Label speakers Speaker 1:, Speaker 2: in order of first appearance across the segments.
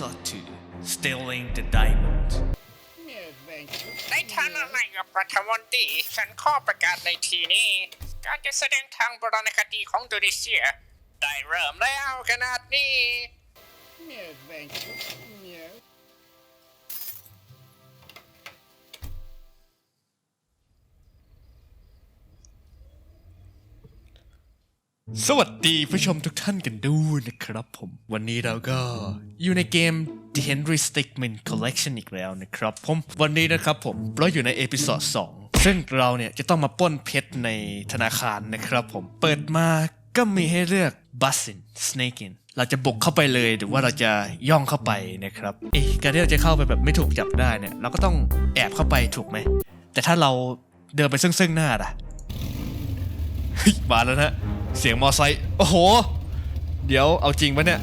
Speaker 1: Episode 2 Stealing the Diamond
Speaker 2: ในฐานะนายกรัฐมนตรีฉันขอประกาศในทีนี้ การจะแสดงทางโบราณคดีของโดนีเซีย ได้เริ่มแล้วขนาดนี้
Speaker 1: สวัสดีผู้ชมทุกท่านกันด้วยนะครับผม วันนี้เราก็อยู่ในเกม The Henry Stickmin Collection อีกแล้วนะครับผม วันนี้นะครับผมเราอยู่ในเอพิ o d ด2ซึ่งเราเนี่ยจะต้องมาป้นเพชรในธนาคารนะครับผมเปิดมาก็มีให้เลือก Bussin Snaking เราจะบุกเข้าไปเลยหรือว่าเราจะย่องเข้าไปนะครับเอ๊ะการที่เราจะเข้าไปแบบไม่ถูกจับได้เนี่ยเราก็ต้องแอบเข้าไปถูกไหมแต่ถ้าเราเดินไปซึ่งซึ่งๆหน้าล่ะมาแล้วนะ เสียงมอไซค์โอ้โห เดี๋ยวเอาจริงปะเนี่ย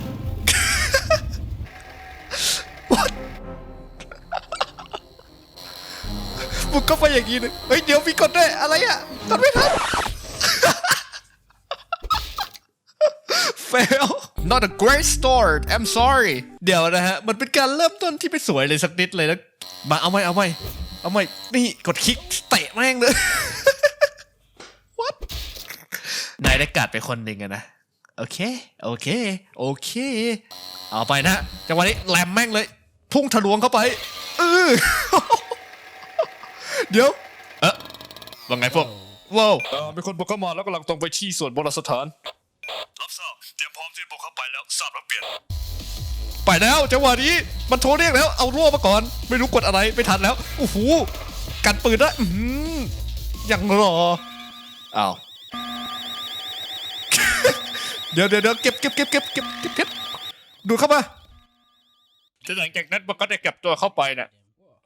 Speaker 1: What? บุกเข้าไปอย่างนี้เลยเฮ้ยเดี๋ยวมีกดด้วยอะไรอะกดไม่ทัน fail not a great start I'm sorry เดี๋ยวนะฮะ มันเป็นการเริ่มต้นที่ไม่สวยเลยสักนิดเลยนะมาเอาไหมเอาไหมเอาไหมนี่กดคลิกเตะแม่งเลย what นายได้กัดไปคนหนึ่งอะนะ โอเค โอเค โอเค เอาไปนะจังหวะนี้แหลมแม่งเลย พุ่งทะลวงเข้าไปเออเดี๋ยว เอ๊ะว่าไงพวกว้าว
Speaker 3: เอ่อมีคนบุกเข้ามาแล้วกำลังตรงไปที่ส่วนโบราณสถาน
Speaker 4: รับทราบ เตรียมพร้อมที่จะบุกเข้าไปแล้วทราบแล้วเปลี่ยน
Speaker 1: ไปแล้วจังหวะนี้ มันโทรเรียกแล้ว เอารั่วมาก่อน ไม่รู้กดอะไร ไม่ทันแล้ว โอ้โห กันปืนนะอื้อหือยังรออ้าว เดี๋ยวเดี๋ยวเดี๋ยวเก็บเก็บเก็บเก็บเก็บเก็บเก็บดูดเข้ามา
Speaker 3: แต่หลังจากนั้นมันก็ได้เก็บตัวเข้าไปน่ะ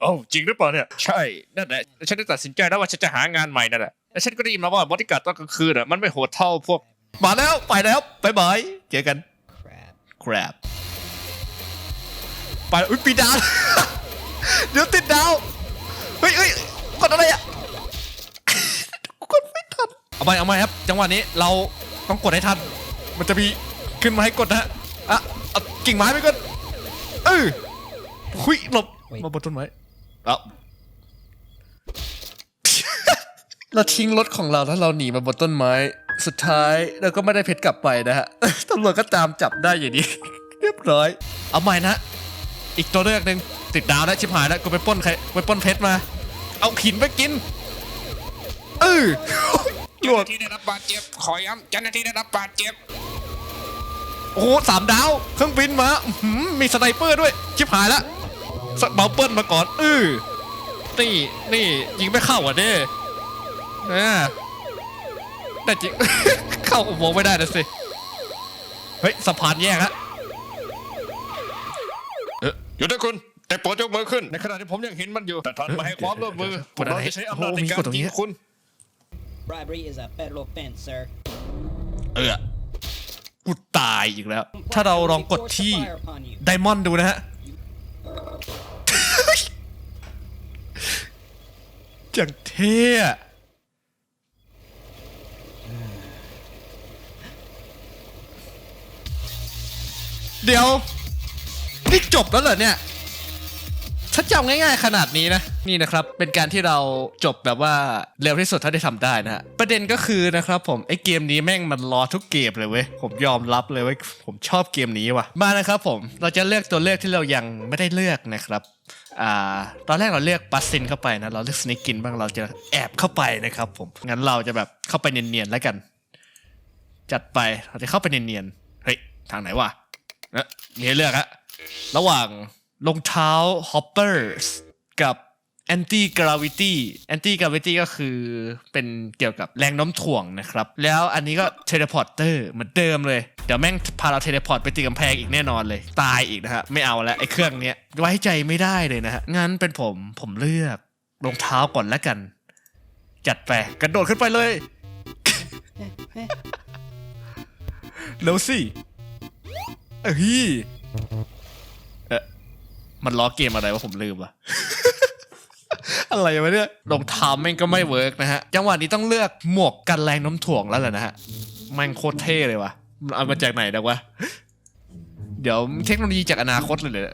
Speaker 3: โอ้าจริงหรือเปล่าเนี่ยใช่นั่นแหละแล้วฉันได้ตัดสินใจแล้วว่าฉันจะหางานใหม่นั่นแหละแล้วฉันก็ได้ยินมาว่าบริการดตอนกลางคืนอะมันไม่โหดเท่าพวก
Speaker 1: มาแล้วไปแล้วบายบายเจอกัน
Speaker 5: Crap.
Speaker 1: crap ไปอุ้ยปีดาวเดี๋ยวติดดาวเฮ้ยเฮ้ยกดอะไรอะกดไม่ทันเอาไปเอาไปครับ จังหวะนี้เราต้องกดให้ทัน มันจะมีขึ้นมาให้กดนะฮะอะเอากิ่งไม้ไปก่อนเออหุยหลบมาบนต้นไม้เอาเราทิ้งรถของเราแล้วเราหนีมาบนต้นไม้ สุดท้ายเราก็ไม่ได้เพชรกลับไปนะฮะ ตำรวจก็ตามจับได้อย่างนี้ เรียบร้อย เอาใหม่นะ อีกตัวเลือกหนึ่งติดดาวแล้วชิบหายแล้วกูไปปล้นใครไปปล้นเพชรมา เอาหินไปกินเออ หล
Speaker 2: เจ้าวห
Speaker 1: ก
Speaker 2: น้าที่ได้รับบาดเจ็บ ขอย้ำเจ้าหน้าที่ได้รับบาดเจ็บ
Speaker 1: โอ้โหสามดาว เครื่องบินมาอื้อหือมีสไนเปอร์ด้วย ชิบหายละสเบาเปิ้ลมาก่อนเออนี่นี่ยิงไม่เข้าอะเด้นะแต่จริง เข้าอุโมงค์ไม่ได้นะสิ เฮ้ยสะพานแยกฮะ
Speaker 3: หยุดนะคุณแต่โปรดยกมือขึ้นในขณะที่ผมยังเห็นมันอยู่ แต่ท่านไม่ให้ความร่วมมือพวกเราจะใช้อำนาจในการยิงคุณ
Speaker 5: Bribery is a federal offense, sir.
Speaker 1: เออ กูตายอีกแล้ว ถ้าเราลองกดที่ไดมอนด์ดูนะฮะจังเท่เดี๋ยว นี่จบแล้วเหรอเนี่ย ถ้าจำง่ายๆขนาดนี้นะนี่นะครับเป็นการที่เราจบแบบว่าเร็วที่สุดเท่าที่ทำได้นะฮะประเด็นก็คือนะครับผมไอ้เกมนี้แม่งมันรอทุกเกมเลยเว้ยผมยอมรับเลยเว้ยผมชอบเกมนี้ว่ะมานะครับผมเราจะเลือกตัวเลือกที่เรายังไม่ได้เลือกนะครับอ่าตอนแรกเราเลือกบัสซินเข้าไปนะเราเลือกสเนกกินบ้างเราจะแอบเข้าไปนะครับผมงั้นเราจะแบบเข้าไปเนียนๆแล้วกัน จัดไปเราจะเข้าไปเนียนๆเฮ้ยทางไหนวะเอ๊ะมีให้เลือกฮะระหว่าง รองเท้า hoppers กับ anti gravity anti gravity ก็คือเป็นเกี่ยวกับแรงโน้มถ่วงนะครับ แล้วอันนี้ก็ teleporter เหมือนเดิมเลย เดี๋ยวแม่งพาเรา teleport ไปตีกำแพงอีกแน่นอนเลย ตายอีกนะฮะ ไม่เอาแล้วไอ้เครื่องเนี้ย ไว้ใจไม่ได้เลยนะฮะ งั้นเป็นผมผมเลือกรองเท้าก่อนแล้วกัน จัดไปกระโดดขึ้นไปเลยเร็วสิเอ้ย มันล้อเกมอะไรวะผมลืมว่ะอะไรวะเนี่ยรองเท้าแม่งก็ไม่เวิร์กนะฮะ จังหวะนี้ต้องเลือกหมวกกันแรงโน้มถ่วงแล้วแหละนะฮะ แม่งโคตรเท่เลยว่ะมันเอามาจากไหนดักวะ เดี๋ยวเทคโนโลยีจากอนาคตเลยเลย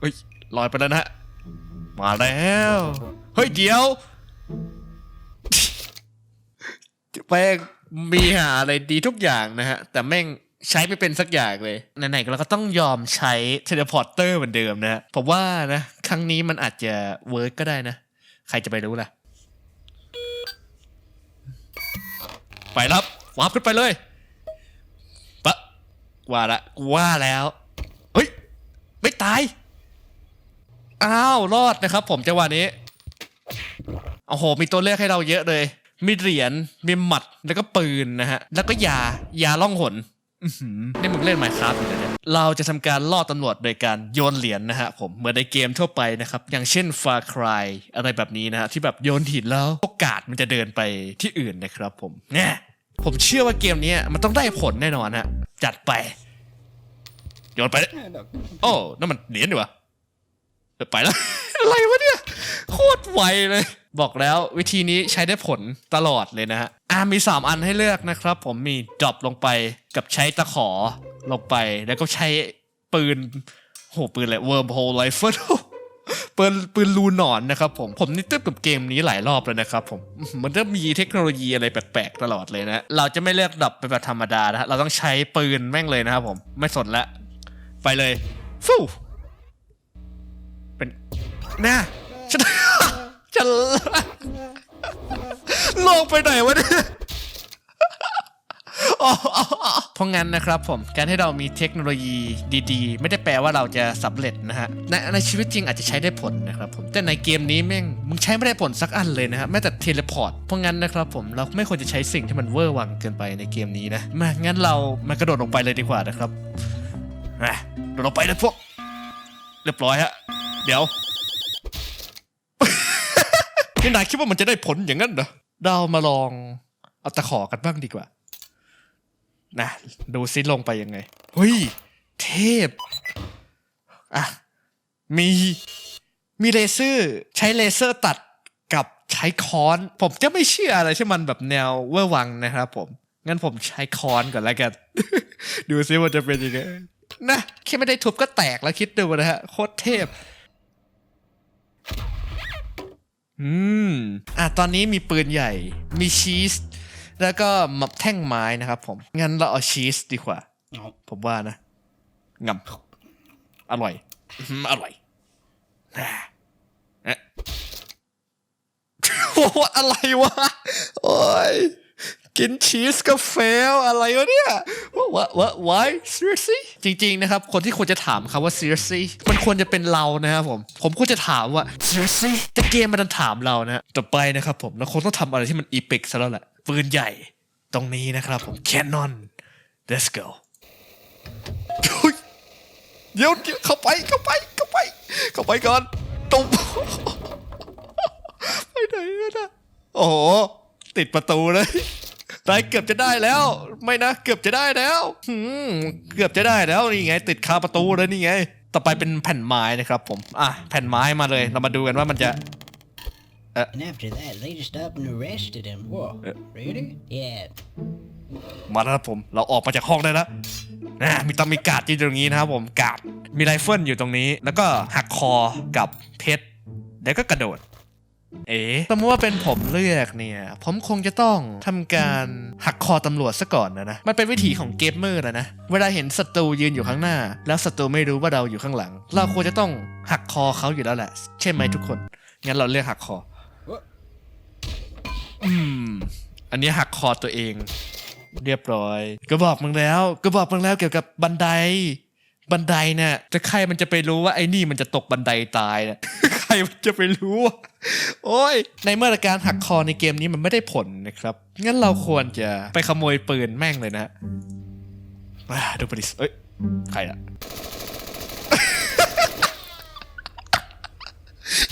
Speaker 1: เฮ้ยลอยไปแล้วนะฮะ มาแล้ว เฮ้ยเดี๋ยวแม่งมีหาอะไรดีทุกอย่างนะฮะ แต่แม่ง ใช้ไม่เป็นสักอย่างเลยไหนๆเราก็ต้องยอมใช้เทเลพอร์เตอร์เหมือนเดิมนะผมว่านะ ครั้งนี้มันอาจจะเวิร์กก็ได้นะ ใครจะไปรู้ล่ะ ไปรับวาร์ปขึ้นไปเลยปะว่าละกูว่าแล้ว เฮ้ย ไม่ตาย อ้าว รอดนะครับผมจังหวะนี้โอ้โห มีตัวเลือกให้เราเยอะเลย มีเหรียญ มีหมัด แล้วก็ปืนนะฮะ แล้วก็ยา ยาล่องหน นี่มึงเล่นไมครับอยู่นะเนี่ยเราจะทำการล่อตำรวจโดยการโยนเหรียญนะฮะผมเหมือนในเกมทั่วไปนะครับ อย่างเช่น Far Cry อะไรแบบนี้นะฮะที่แบบโยนหินแล้วโอกาสมันจะเดินไปที่อื่นนะครับผมแง่ผมเชื่อว่าเกมนี้มันต้องได้ผลแน่นอนฮะจัดไป โยนไปโอ้นั่นมันเหรียญดีวะเออไปแล้ว อะไรวะเนี่ย โคตรไวเลย บอกแล้ววิธีนี้ใช้ได้ผลตลอดเลยนะฮะอ่ามี 3 อันให้เลือกนะครับ ผมมีดรอปลงไปกับใช้ตะขอลงไป แล้วก็ใช้ปืนโหปืนอะไรเวิร์มโฮลไ f เฟิลปืนปืนรูหนอนนะครับผมผมนี่ตึ๊บกับเกมนี้หลายรอบแล้วนะครับผมมันจะมีเทคโนโลยีอะไรแปลกๆตลอดเลยนะเราจะไม่เลือกดับไปแบบธรรมดานะเราต้องใช้ปืนแม่งเลยนะครับผมไม่สนละ ไปเลย ฟู่เป็นน่ะฉัน จะลงไปไหนวะเนี่ยเพราะงั้นนะครับผมการที่เรามีเทคโนโลยีดีๆ ไม่ได้แปลว่าเราจะสำเร็จนะฮะในในชีวิตจริงอาจจะใช้ได้ผลนะครับผมแต่ในเกมนี้แม่งมึงใช้ไม่ได้ผลสักอันเลยนะฮะแม้แต่เทเลพอร์ตเพราะงั้นนะครับผมเราไม่ควรจะใช้สิ่งที่มันเวอร์วังเกินไปในเกมนี้นะมางั้นเรามากระโดดลงไปเลยดีกว่านะครับมาโดดลงไปเลยพวกเรียบร้อยฮะเดี๋ยว นี่นายคิดว่ามันจะได้ผลอย่างนั้นเหรอเรามาลองเอาตะขอกันบ้างดีกว่า นะดูซิลงไปยังไงเฮ้ยเทพอะมีมีเลเซอร์ใช้เลเซอร์ตัดกับใช้ค้อน ผมจะไม่เชื่ออะไรที่มันแบบแนวเวอร์วังนะครับผม งั้นผมใช้ค้อนก่อนแล้วกัน ดูซิว่าจะเป็นยังไงนะแค่ไม่ได้ทุบก็แตกแล้วคิดดูนะฮะโคตรเทพ อืม อะ ตอนนี้มีปืนใหญ่ มีชีส แล้วก็มับแท่งไม้นะครับผม งั้นเราเอาชีสดีกว่าผมว่านะงำอร่อยอื้อหืออร่อยอะเอ๊ะ โอ้โหอะไรวะ โอ้ย กินชีสก็เฟอะไรวะเนี่ย what what why seriously จริงๆนะครับ คนที่ควรจะถามคำว่า seriously มันควรจะเป็นเรานะครับผม ผมควรจะถามว่า seriously แต่เกมมันดันถามเรานะต่อไปนะครับผมเราคงต้องทำอะไรที่มันอีพิกซะแล้วแหละ ปืนใหญ่ตรงนี้นะครับผม Canon let's go เดี๋ยวเดี๋ยวเข้าไปเข้าไปเข้าไป เข้าไปก่อนตุ้มไปไหนกันนะโอ้ติดประตูเลย ตายเกือบจะได้แล้ว ไม่นะเกือบจะได้แล้วหืมเกือบจะได้แล้วนี่ไง ติดคาประตูเลยนี่ไง ต่อไปเป็นแผ่นไม้นะครับผมอะแผ่นไม้มาเลยเรามาดูกันว่ามันจะ
Speaker 5: And after that, they just up and arrested him. Whoa. Really? Yeah.
Speaker 1: มาแล้วครับผมเราออกมาจากห้องได้แล้วนะมีต้องมีการ์ดอยู่ตรงนี้นะครับผมการ์ดมีไรเฟิลอยู่ตรงนี้ แล้วก็หักคอกับเพชรแล้วก็กระโดด เอ๋สมมติว่าเป็นผมเลือกเนี่ย ผมคงจะต้องทำการหักคอตำรวจซะก่อนนะนะ มันเป็นวิธีของเกมเมอร์นะนะ เวลาเห็นศัตรูยืนอยู่ข้างหน้า แล้วศัตรูไม่รู้ว่าเราอยู่ข้างหลัง เราควรจะต้องหักคอเขาอยู่แล้วแหละ ใช่ไหมทุกคน งั้นเราเลือกหักคอ อืม อันนี้หักคอตัวเอง เรียบร้อย ก็บอกมึงแล้ว ก็บอกมึงแล้วเกี่ยวกับบันได บันไดเนี่ยจะใครมันจะไปรู้ว่าไอ้นี่มันจะตกบันไดตายเนี่ยใครมันจะไปรู้วะโอ้ย ในเมื่อการหักคอในเกมนี้มันไม่ได้ผลนะครับ งั้นเราควรจะไปขโมยปืนแม่งเลยนะดูปริสเอ้ย ใครอะ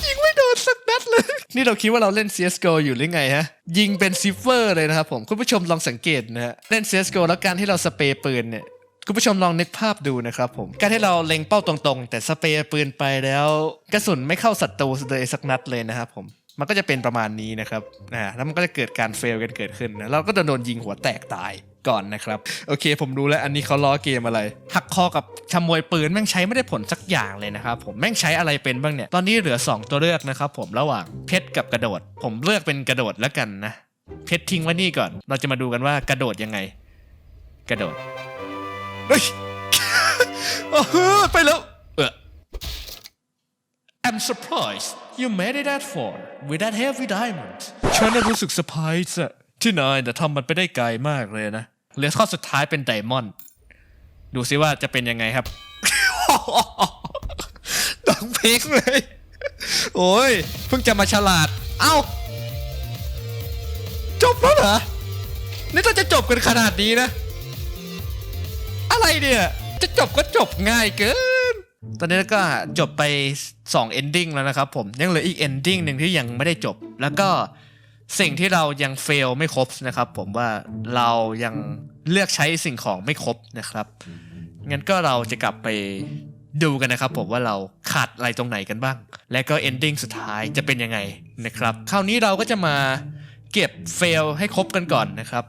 Speaker 1: ยิงไม่โดนสักนัดเลย นี่เราคิดว่าเราเล่น CSGO อยู่หรือไงฮะ ยิงเป็นซิฟเวอร์เลยนะครับผม คุณผู้ชมลองสังเกตนะฮะ เล่น CSGO แล้วการที่เราสเปรย์ปืนเนี่ย คุณผู้ชมลองนึกภาพดูนะครับผม การที่เราเล็งเป้าตรงๆ แต่สเปรย์ปืนไปแล้ว กระสุนไม่เข้าศัตรูเลยสักนัดเลยนะครับผมมันก็จะเป็นประมาณนี้นะครับอ่าแล้วมันก็จะเกิดการเฟลกันเกิดขึ้นนะเราก็จะโดนยิงหัวแตกตายก่อนนะครับ โอเค ผมรู้แล้วอันนี้เขาล้อเกมอะไร หักคอกับขโมยปืนแม่งใช้ไม่ได้ผลสักอย่างเลยนะครับผมแม่งใช้อะไรเป็นบ้างเนี่ยตอนนี้เหลือ 2 ตัวเลือกนะครับผมระหว่างเพชรกับกระโดด ผมเลือกเป็นกระโดดแล้วกันนะเพชรทิ้งไว้นี่ก่อน เราจะมาดูกันว่ากระโดดยังไง กระโดด เฮ้ยโอ้โหไปแล้วเออ I'm surprised you made it that far with that heavy diamond ฉันน่ะรู้สึกเซอร์ไพรส์อะที่นายแต่ทำมันไปได้ไกลมากเลยนะเหลือข้อสุดท้ายเป็นไดมอนด์ดูซิว่าจะเป็นยังไงครับดังเพลงเลย โอ้ย เพิ่งจะมาฉลาด เอ้า จบแล้วเหรอ นี่เราจะจบกันขนาดนี้นะ อะไรเนี่ย จะจบก็จบง่ายเกิน ตอนนี้ก็จบไป 2 ending แล้วนะครับผม ยังเหลืออีก ending หนึ่งที่ยังไม่ได้จบ แล้วก็สิ่งที่เรายัง fail ไม่ครบนะครับผมว่าเรายังเลือกใช้สิ่งของไม่ครบนะครับ งั้นก็เราจะกลับไปดูกันนะครับผมว่าเราขาดอะไรตรงไหนกันบ้าง และก็ ending สุดท้ายจะเป็นยังไงนะครับ คราวนี้เราก็จะมาเก็บ fail ให้ครบกันก่อนนะครับ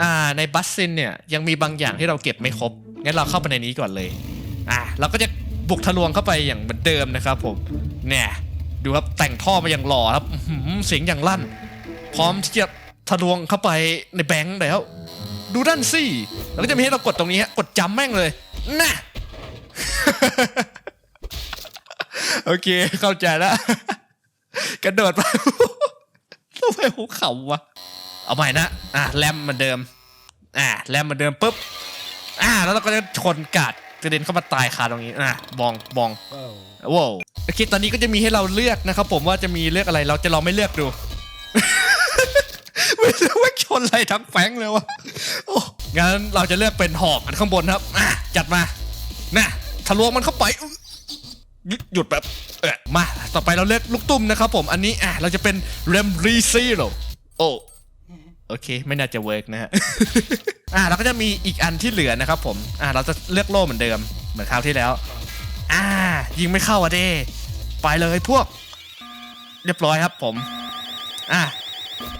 Speaker 1: อ่าในบัสซินเนี่ยยังมีบางอย่างที่เราเก็บไม่ครบ งั้นเราเข้าไปในนี้ก่อนเลย อ่าเราก็จะบุกทะลวงเข้าไปอย่างเหมือนเดิมนะครับผม เนี่ย ดูครับแต่งท่อมาอย่างหล่อครับอื้อหือเสียงอย่างลั่น พร้อมที่จะทะลวงเข้าไปในแบงค์แล้ว ดูด้านสิแล้วก็จะมีให้เรากดตรงนี้ฮะกดจำแม่งเลยน่ะโอเคเข้าใจแล้วกระโดดไปทำไมหูเข่าวะเอาใหม่นะอะแรมเหมือนเดิมอะแรมเหมือนเดิมปุ๊บ อะแล้วเราก็จะชนกาดกระเด็นเข้ามาตายคาตรงนี้อะบองบอง
Speaker 5: Whoa.
Speaker 1: ว้าวโอเคตอนนี้ก็จะมีให้เราเลือกนะครับผมว่าจะมีเลือกอะไรเราจะลองไม่เลือกดูไม่รู้ว่าชนอะไรทั้งแฟงเลยวะโอ้งั้นเราจะเลือกเป็นหอกอันข้างบนครับอะจัดมานะทะลวงมันเข้าไปอุ๊ยหยุดหยุดแบบเออมา ต่อไปเราเลือกลูกตุ้มนะครับผมอันนี้อะเราจะเป็นเรมรีซีโรโอ้ โอเค ไม่น่าจะเวิร์กนะฮะอะเราก็จะมีอีกอันที่เหลือนะครับผมอะเราจะเลือกโล่เหมือนเดิมเหมือนคราวที่แล้ว อ่า ยิงไม่เข้าอะเด้ไปเลยพวก เรียบร้อยครับผม อะ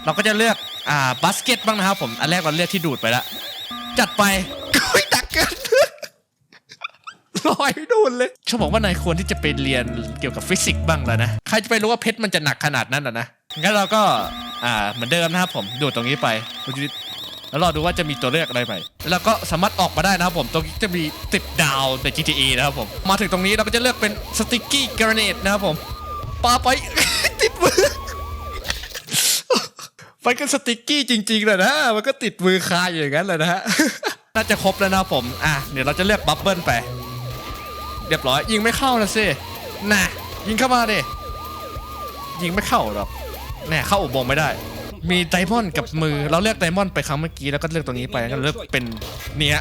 Speaker 1: เราก็จะเลือกอ่าบาสเกตบ้างนะครับผมอันแรกเราเลือกที่ดูดไปล้วจัดไปก็ดักเกินลอยไม่โดนเลยฉันบอกว่านายควรที่จะไปเรียนเกี่ยวกับฟิสิกส์บ้างแล้วนะ ใครจะไปรู้ว่าเพชรมันจะหนักขนาดนั้นอะนะงั้นเราก็ อ่าเหมือนเดิมนะครับผมดูดตรงนี้ไปแล้วรอดูว่าจะมีตัวเลือกอะไรไป แล้วก็สามารถออกมาได้นะครับผม ตรงนี้จะมีติดดาวใน GTA นะครับผม มาถึงตรงนี้เราก็จะเลือกเป็นสติกกี้กรเนตนะครับผมปาไป ติดมือ มันก็สติกกี้จริง ๆ เลยนะ มันก็ติดมือคาอยู่อย่างนั้นเลยนะฮะ น่าจะครบแล้วนะครับผม อะ เดี๋ยวเราจะเลือกบับเบิ้ลไป เรียบร้อย ยิงไม่เข้านะสิ น่ะ ยิงเข้ามาดิ ยิงไม่เข้าหรอก แน่ยเข้าอุโมงค์ไม่ได้ มีไดมอนด์กับมือ เราเลือกไดมอนด์ไปครั้งเมื่อกี้แล้วก็เลือกตรงนี้ไปก็เลือกเป็นเนี้ย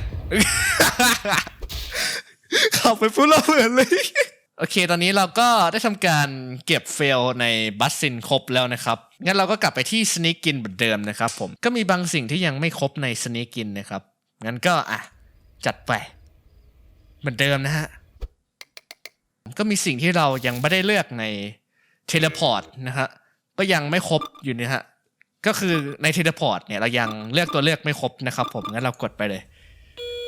Speaker 1: เข้าไปพูดเราเหมือนเลย โอเค ตอนนี้เราก็ได้ทำการเก็บเฟลในบัสซินครบแล้วนะครับ งั้นเราก็กลับไปที่สนิกินเหมือนเดิมนะครับผม ก็มีบางสิ่งที่ยังไม่ครบในสนิกินนะครับ งั้นก็อะจัดไป เหมือนเดิมนะฮะ ก็มีสิ่งที่เรายังไม่ได้เลือกในเทเลพอร์ตนะฮะ ก็ยังไม่ครบอยู่นี่ฮะ ก็คือในเทเลพอร์ตเนี่ยเรายังเลือกตัวเลือกไม่ครบนะครับผม งั้นเรากดไปเลย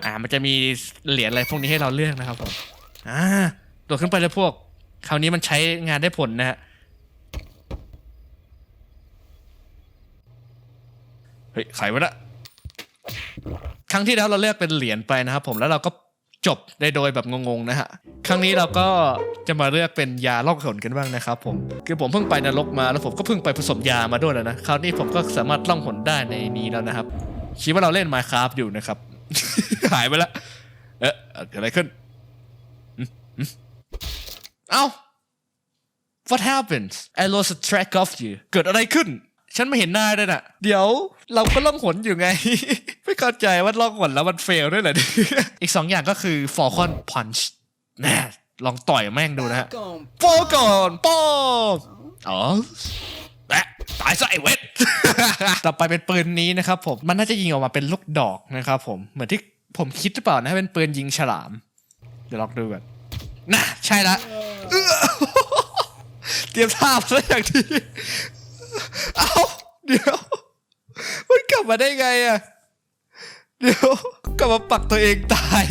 Speaker 1: อ่า มันจะมีเหรียญอะไรพวกนี้ให้เราเลือกนะครับผม อ่าโดดขึ้นไปเลยพวก คราวนี้มันใช้งานได้ผลนะฮะ เฮ้ยไขไว้ละ ครั้งที่แล้วเราเลือกเป็นเหรียญไปนะครับผม แล้วเราก็ จบได้โดยแบบงงๆนะฮะ ครั้งนี้เราก็จะมาเลือกเป็นยาลองหนกันบ้างนะครับผม คือผมเพิ่งไปนรกมาแล้วผมก็เพิ่งไปผสมยามาด้วยแล้วนะ คราวนี้ผมก็สามารถล่องหนได้ในนี้แล้วนะครับ คิดว่าเราเล่น Minecraft อยู่นะครับ หายไปละ เอ๊ะเกิดอะไรขึ้น เอ้า What happened I lost track of you เกิดอะไรขึ้น ฉันไม่เห็นหน้าด้วยน่ะ เดี๋ยวเราก็ล่องหนอยู่ไง ไม่เข้าใจว่าล่องหนแล้วมันเฟลด้วยเหรออีกสองอย่างก็คือ Falcon Punch แน่ลองต่อยแม่งดูนะฮะ
Speaker 5: Gone.
Speaker 1: โฟก่อนป้อมอ๋อแอะตายซะไอ้เวทต่อไปเป็นปืนนี้นะครับผม มันน่าจะยิงออกมาเป็นลูกดอกนะครับผม เหมือนที่ผมคิดหรือเปล่านะเป็นปืนยิงฉลาม เดี๋ยวลองดูกันน่ะใช่ละเอื้อเตรียมท่ามาซะอย่างที่ เอ้าเดี๋ยว มันกลับมาได้ไงอะเดี๋ยวกลับมาปักตัวเองตาย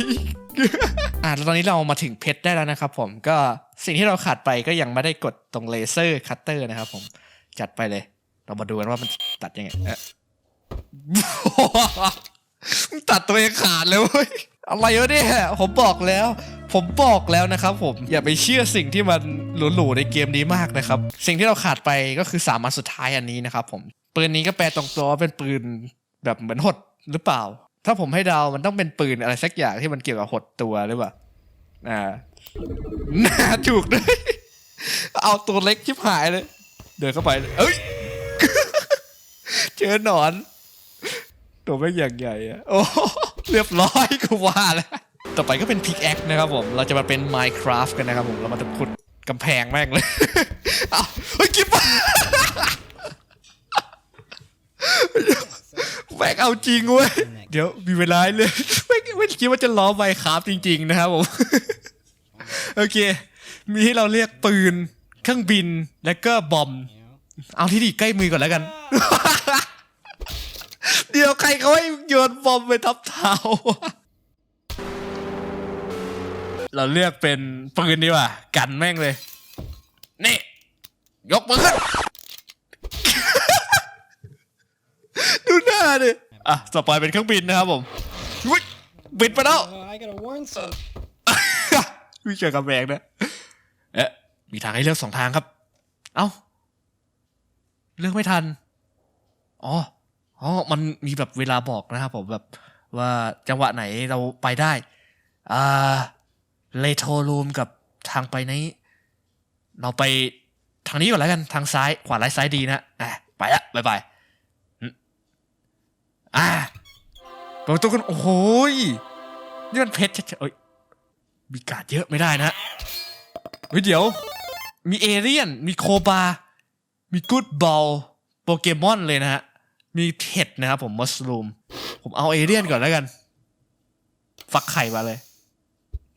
Speaker 1: อ่าแล้วตอนนี้เรามาถึงเพชรได้แล้วนะครับผมก็สิ่งที่เราขาดไปก็ยังไม่ได้กดตรงเลเซอร์คัตเตอร์นะครับผมจัดไปเลย เรามาดูกันว่ามันตัดยังไงเอ๊ะมึงตัดตัวเองขาดเลยเว้ยอะไรวะเนี่ยผมบอกแล้ว ผมบอกแล้วนะครับผมอย่าไปเชื่อสิ่งที่มันหรูๆในเกมนี้มากนะครับ สิ่งที่เราขาดไปก็คือสามันสุดท้ายอันนี้นะครับผมปืนนี้ก็แปลตรงตัวว่าเป็นปืนแบบเหมือนหดหรือเปล่า ถ้าผมให้เดามันต้องเป็นปืนอะไรสักอย่างที่มันเกี่ยวกับหดตัวหรือเปล่าอ่าน่าถูกด้วยเอาตัวเล็กชิบหายเลย เดินเข้าไปเอ้ยเจอหนอน ตัวไม่อย่างใหญ่อะโอ้เรียบร้อยกูว่าแล้ว ต่อไปก็เป็นพิกแอคนะครับผม เราจะมาเป็น Minecraft กันนะครับผม เรามาจะขุดกำแพงแม่งเลยเอาเฮ้ยกิ๊บแม่งเอาจริงเว้ย เดี๋ยวมีเวลาเลยไม่ไม่คิดว่าจะล้อไมค์ครับจริง ๆ นะครับผม โอเค มีให้เราเรียกปืน เครื่องบิน และก็บอม เอาที่ดีใกล้มือก่อนแล้วกัน เดี๋ยวใครเขาให้โยนบอมไปทับเท้า เราเลือกเป็นปืนดีกว่า กันแม่งเลย นี่ ยกมือขึ้น ดูหน้าดิ อะต่อไปเป็นเครื่องบินนะครับผมอุ๊ยบินไปแล้ว
Speaker 5: Oh, I gotta warn some.
Speaker 1: วิเจอกำแพงนะ เอ๊ะ มีทางให้เลือกสองทางครับ เอ้า เลือกไม่ทัน อ๋อ อ๋อ มันมีแบบเวลาบอกนะครับผมแบบว่าจังหวะไหนเราไปได้ อ่า เลโทรูมกับทางไปนี้ เราไปทางนี้ก่อนแล้วกันทางซ้ายขวาไร้ซ้ายดีนะอะไปละบายบายอืมอ่าเปิดประตูกันโอ้โหยนี่มันเพชรชัดๆเอ้ยมีการ์เยอะไม่ได้นะเฮ้ยเดี๋ยว มีเอเรียน มีโคบา มีกูดบอลโปเกมอนเลยนะฮะ มีเห็ดนะครับผมมัสลูม ผมเอาเอเรียนก่อนแล้วกัน ฟักไข่มาเลย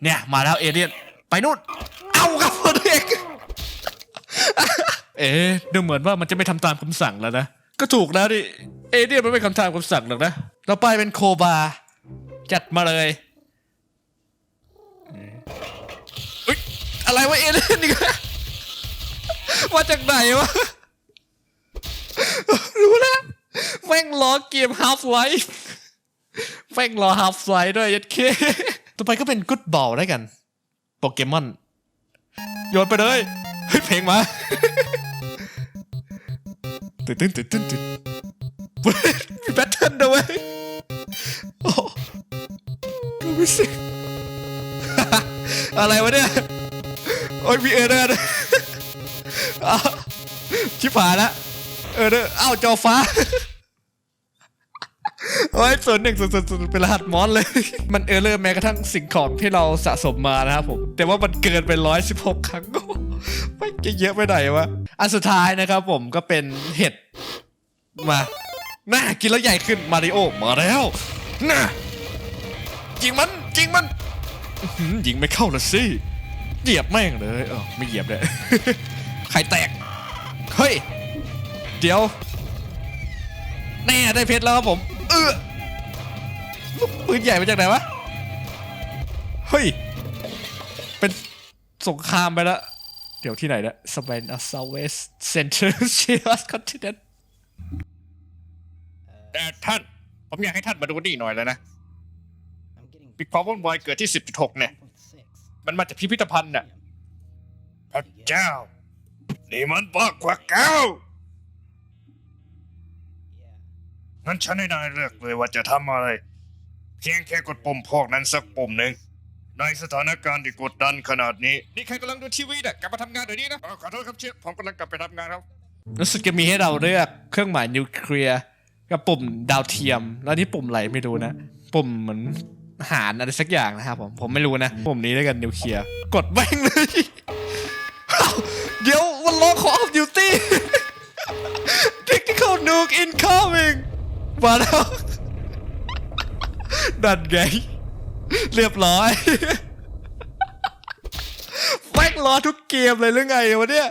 Speaker 1: เนี่ยมาแล้วเอเรียนไปนู่น เอาครับคนเอกเอ๊ดูเหมือนว่ามันจะไม่ทำตามคำสั่งแล้วนะ ก็ถูกแล้วดิเอเรียนมันไม่ทำตามคำสั่งหรอกนะ เราไปเป็นโคบา จัดมาเลยอ้ยอะไรวะเอเลี่ยนนี่ก็มาจากไหนวะ รู้แล้วแม่งล้อเกม Half Life แม่งล้อ Half Life ด้วยยัดเค ต่อไปก็เป็นกุ d บอลได้กันโปเกมอนโยนไปเลยเฮ้ยเพลงมาตื่นตื่นตื่นตื่นตื่นเฮ้ยมีแบทเทิลด้วยโอ้กูไม่สิอะไรวะเนี่ย โอ้ยมีเออร์เดอร์ด้วยอ้าวชิบหายละเออร์เดอร์อ้าวจอฟ้า โอ้ยส่วนหนึ่งส่วนส่วนส่วนเป็นรหัสมอนเลย มันเออร์เลอร์แม้กระทั่งสิ่งของที่เราสะสมมานะครับผม แต่ว่ามันเกินไปร้อยสิบหกครั้งไม่จะเยอะไปไหนวะ อันสุดท้ายนะครับผมก็เป็นเห็ด มาน่ากินแล้วใหญ่ขึ้นมาริโอมาแล้วน่าจริงมันจริงมันหือยิงไม่เข้าละสิเหยียบแม่งเลยเออไม่เหยียบเลยใครแตก เฮ้ย เดี๋ยว แน่ได้เพชรแล้วครับผม เออลูกปืนใหญ่มาจากไหนวะ เฮ้ย เป็นสงครามไปแล้ว เดี๋ยวที่ไหนนะสเปนอัสซาเวสเซนเตอร์เชียสคอนติเนน
Speaker 3: แต่ท่าน ผมอยากให้ท่านมาดูนี่หน่อยแล้วนะ
Speaker 5: I'm getting
Speaker 3: บิ๊กพาวเวอร์บอยเกิดที่ 10.6 เนี่ย
Speaker 5: 1.6.
Speaker 3: มันมาจากพิพิธภัณฑ์น่ะ
Speaker 4: พระเจ้า นี่มันบ้ากว่าเก้า งั้นฉันให้นายเลือกเลยว่าจะทำอะไร เพียงแค่กดปุ่มพอกนั้นสักปุ่มหนึ่งในสถานการณ์ที่กดดันขนาดนี้
Speaker 3: นี่ใครกำลังดูทีวีน่ะกลับมาทำงานเดี๋ยวนี้นะอ๋อขอโทษครับเชฟผมกำลังกลับไปทำงานครับ
Speaker 1: รู้สึกจะมีให้เราเลือกเครื่องหมายนิวเคลียร์กับปุ่มดาวเทียม แล้วนี่ปุ่มอะไรไม่รู้นะ ปุ่มเหมือนหารอะไรสักอย่างนะครับผมผมไม่รู้นะ ปุ่มนี้แล้วกันนิวเคลียร์กดแม่งเลยอ้าวเดี๋ยววันล้อของ Off Duty Technical Nuke Incoming มาแล้วดันไง เรียบร้อยแม่งล้อทุกเกมเลยหรือไงวะเนี่ย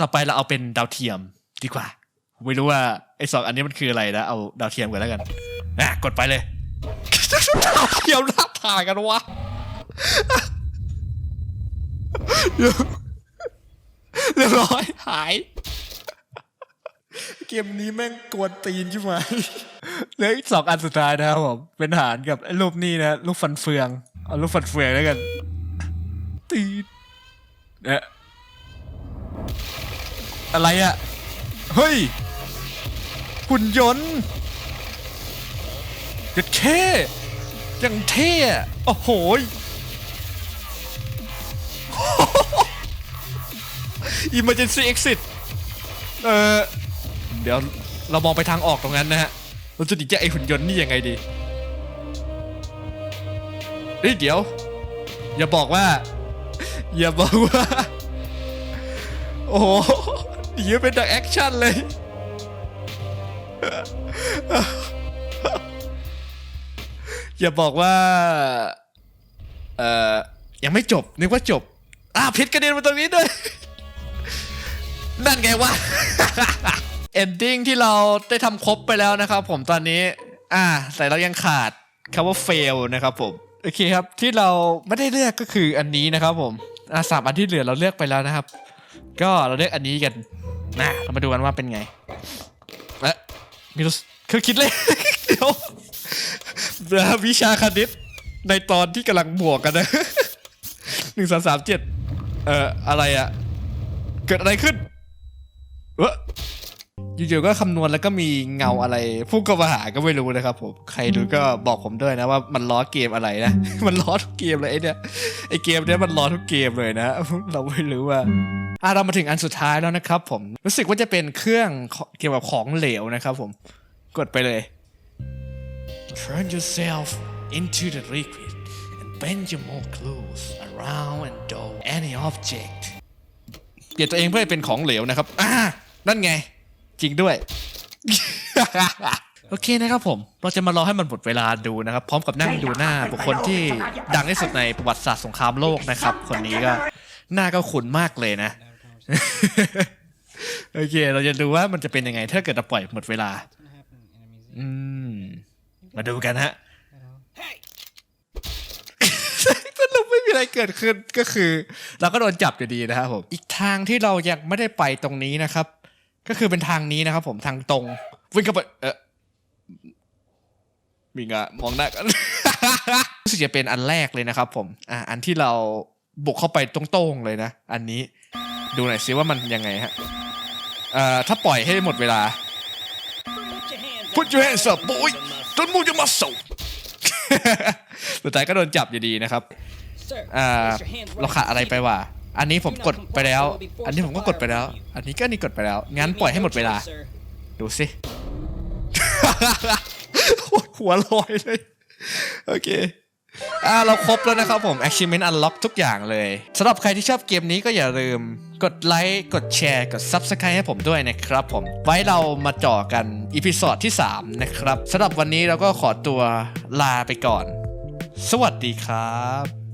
Speaker 1: ต่อไปเราเอาเป็นดาวเทียมดีกว่า ไม่รู้ว่าไอ้สองอันนี้มันคืออะไรนะ เอาดาวเทียมกันแล้วกันอะกดไปเลยดาวเทียมหน้าถ่ายกันวะเดี๋ยวเรียบร้อยหาย เกมนี้แม่งกวนตีนใช่ไหม เหลืออีกสองอันสุดท้ายนะครับผม เป็นหารกับไอ้รูปนี้นะรูปฟันเฟือง เอารูปฟันเฟืองแล้วกันตีดเอะอะไรอะเฮ้ย หุ่นยนต์เด็ดเท่ยังเท่อะโอ้โหย emergency exit เออเดี๋ยวเรามองไปทางออกตรงนั้นนะฮะ เราจะหนีจากไอหุ่นยนต์นี่ยังไงดีเฮ้ยเดี๋ยว อย่าบอกว่า อย่าบอกว่า โอ้โหหนีเป็นดักแอคชั่นเลย อย่าบอกว่า เอ่อ ยังไม่จบ นึกว่าจบ อ้าวเพชรกระเด็นมาตรงนี้ด้วย นั่นไงวะ เอนดิ้งที่เราได้ทำครบไปแล้วนะครับผมตอนนี้ อ่าแต่เรายังขาดคำว่า fail นะครับผม โอเคครับ ที่เราไม่ได้เลือกก็คืออันนี้นะครับผม อ่าสามอันที่เหลือเราเลือกไปแล้วนะครับ ก็เราเลือกอันนี้กันนะเรามาดูกันว่าเป็นไงเอ๊ะมีรู้สึกคือคิดเลยเดี๋ยววิชาคณิตในตอนที่กำลังบวกกันนะ หนึ่งสามสามเจ็ดเอ่ออะไรอะเกิดอะไรขึ้นเออ อยู่ๆก็คำนวณแล้วก็มีเงาอะไรพุ่งเข้ามาหาก็ไม่รู้นะครับผมใครรู้ก็บอกผมด้วยนะว่ามันล้อเกมอะไรนะ มันล้อทุกเกมเลยไอเนี่ยไอเกมเนี้ยมันล้อทุกเกมเลยนะ เราไม่รู้ว่าอะเรามาถึงอันสุดท้ายแล้วนะครับผมรู้สึกว่าจะเป็นเครื่องเกี่ยวกับของเหลวนะครับผมกดไปเลย Turn yourself into the liquid and bend your more close around and do any object เปลี่ยนตัวเองเพื่อเป็นของเหลวนะครับอ่านั่นไง จริงด้วย โอเคนะครับผม เราจะมารอให้มันหมดเวลาดูนะครับ พร้อมกับนั่งดูหน้าบุคคลที่ดังที่สุดในประวัติศาสตร์สงครามโลกนะครับ คนนี้ก็หน้าก็ขุนมากเลยนะ โอเค เราจะดูว่ามันจะเป็นยังไง ถ้าเกิดเราปล่อยหมดเวลา อืม มาดูกันฮะสรุปไม่มีอะไรเกิดขึ้นก็คือ เราก็โดนจับอยู่ดีนะครับผม อีกทางที่เรายังไม่ได้ไปตรงนี้นะครับ ก็คือเป็นทางนี้นะครับผมทางตรง วิ่งเข้าไปเออมีงะมองหน้ากันรู้สึกจะเป็นอันแรกเลยนะครับผมอ่าอันที่เราบุกเข้าไปตรงๆเลยนะ อันนี้ดูหน่อยซิว่ามันยังไงฮะเอ่อถ้าปล่อยให้หมดเวลา Put your hands up boy Don't move your muscle สุดท้ายก็โดนจับอยู่ดีนะครับ อ่า เราขาดอะไรไปวะ อันนี้ผมกดไปแล้ว อันนี้ผมก็กดไปแล้ว อันนี้ก็อันนี่กดไปแล้ว งั้นปล่อยให้หมดเวลา ดูสิหัวลอยเลย โอเคอ่าเราครบแล้วนะครับผม achievement unlock ทุกอย่างเลยสำหรับใครที่ชอบเกมนี้ก็อย่าลืม กดไลค์กดแชร์กด Subscribe ให้ผมด้วยนะครับผม ไว้เรามาจ่อกันอีพิ o d ที่ 3 นะครับสำหรับวันนี้เราก็ขอตัวลาไปก่อน สวัสดีครับ